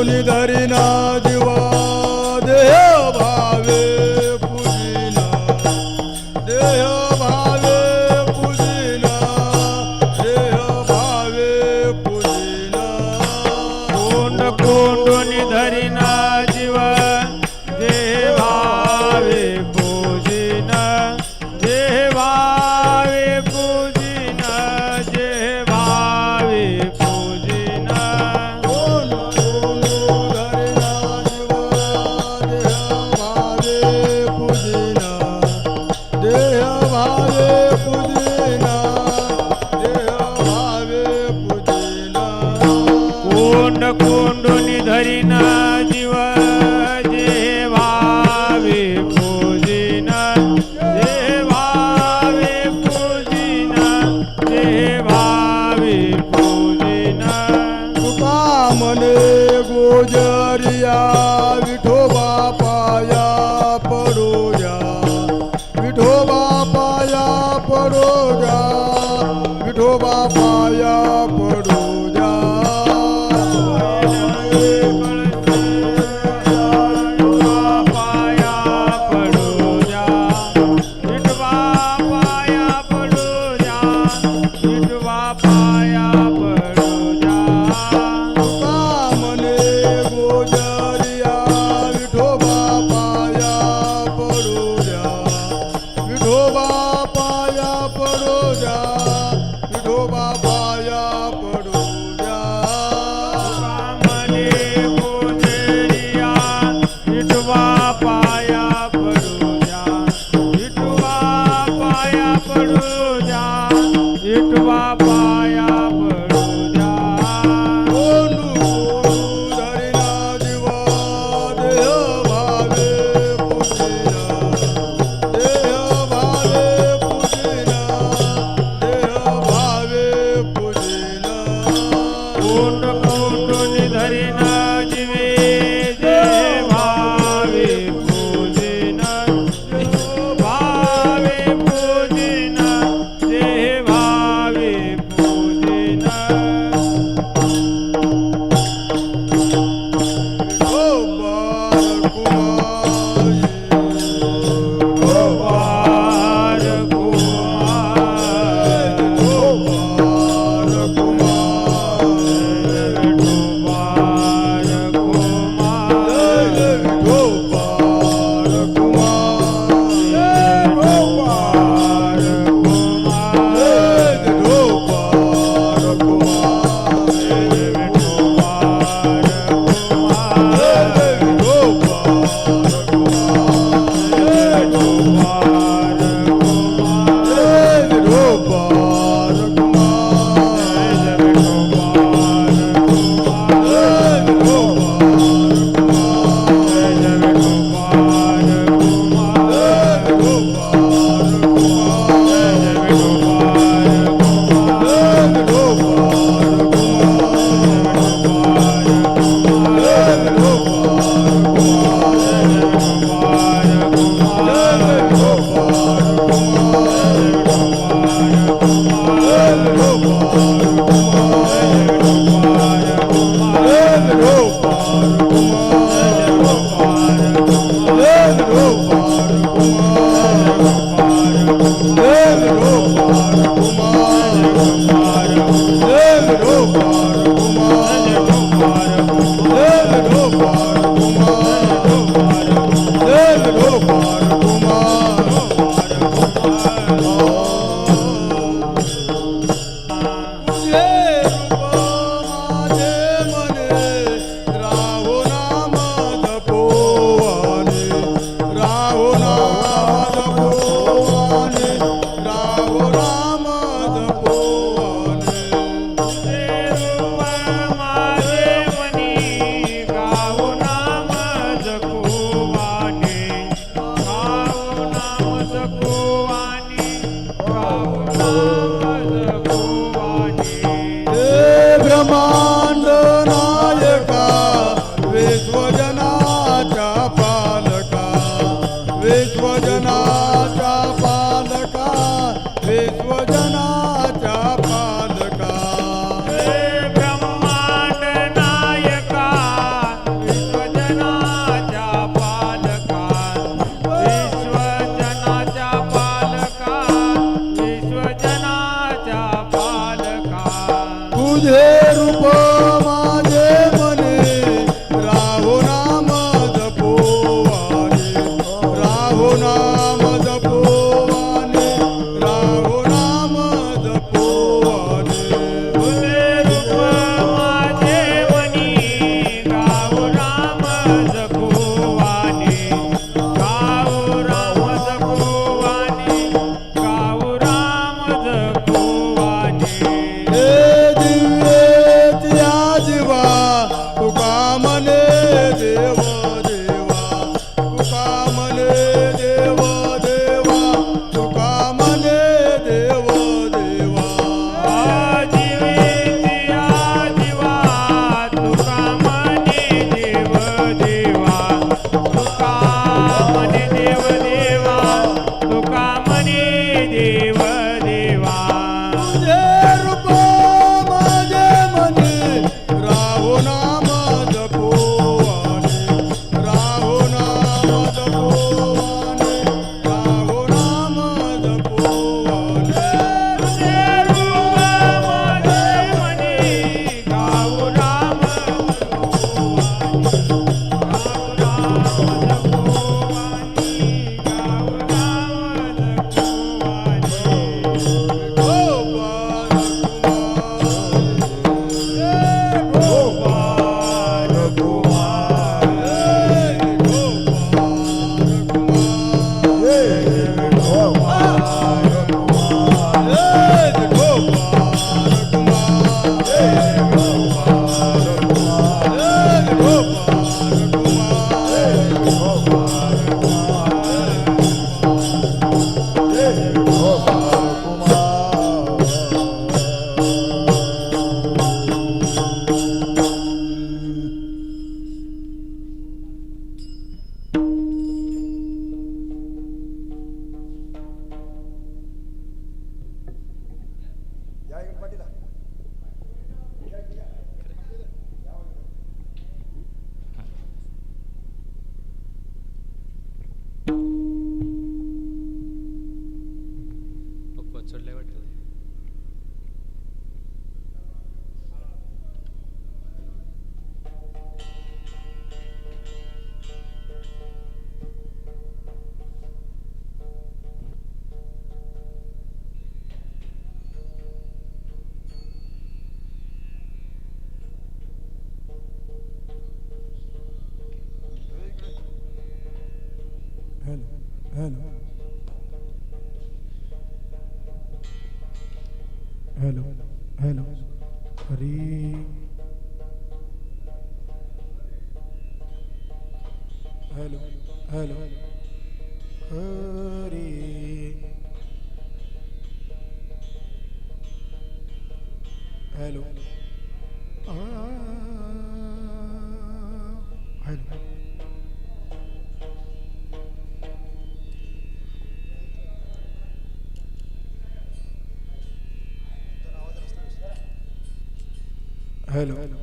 मुरलीधरी नाद Hari hello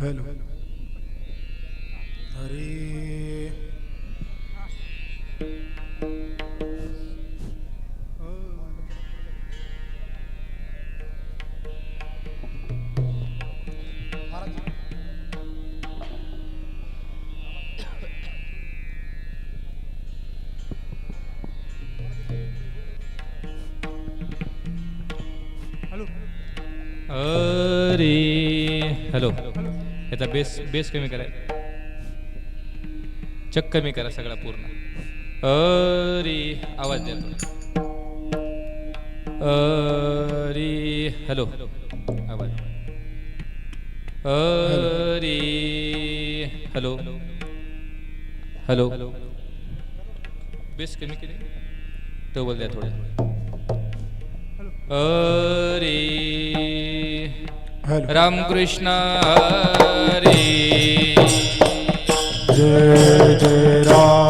hello हरे याचा बेस बेस कमी करा चक कमी करा सगळा पूर्ण. अरे आवाज द्या. अरे हॅलो आवाज. अरे हॅलो हॅलो बेस कमी केली? डबल द्या थोडं. अरे हॅलो रामकृष्ण हरे. जय जय राम.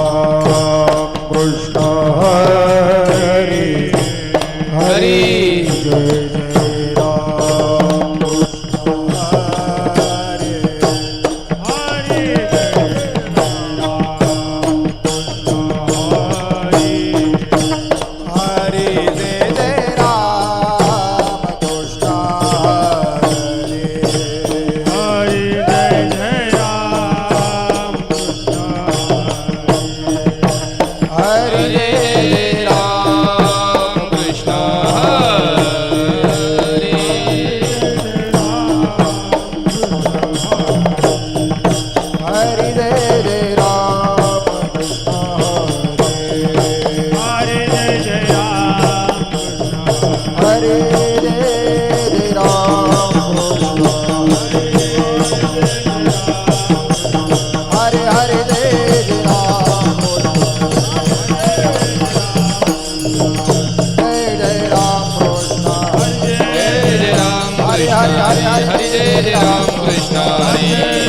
राम कृष्ण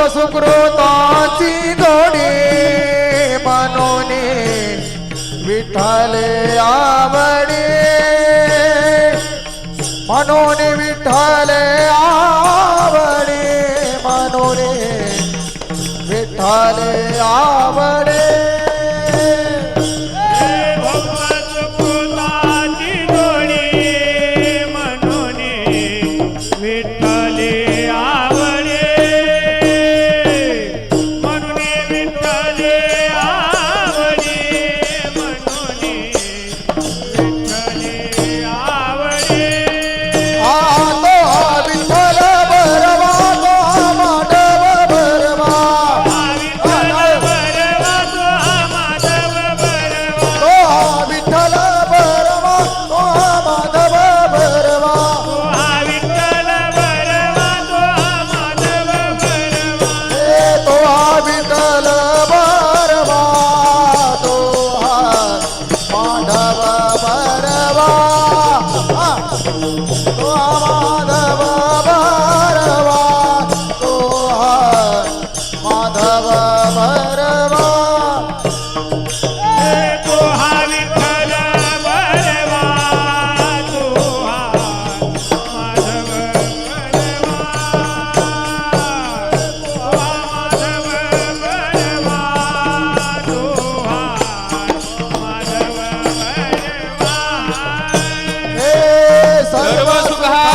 આપણો છોકરો તાચી દોડી મનોને વિઠાલે આ பரவா.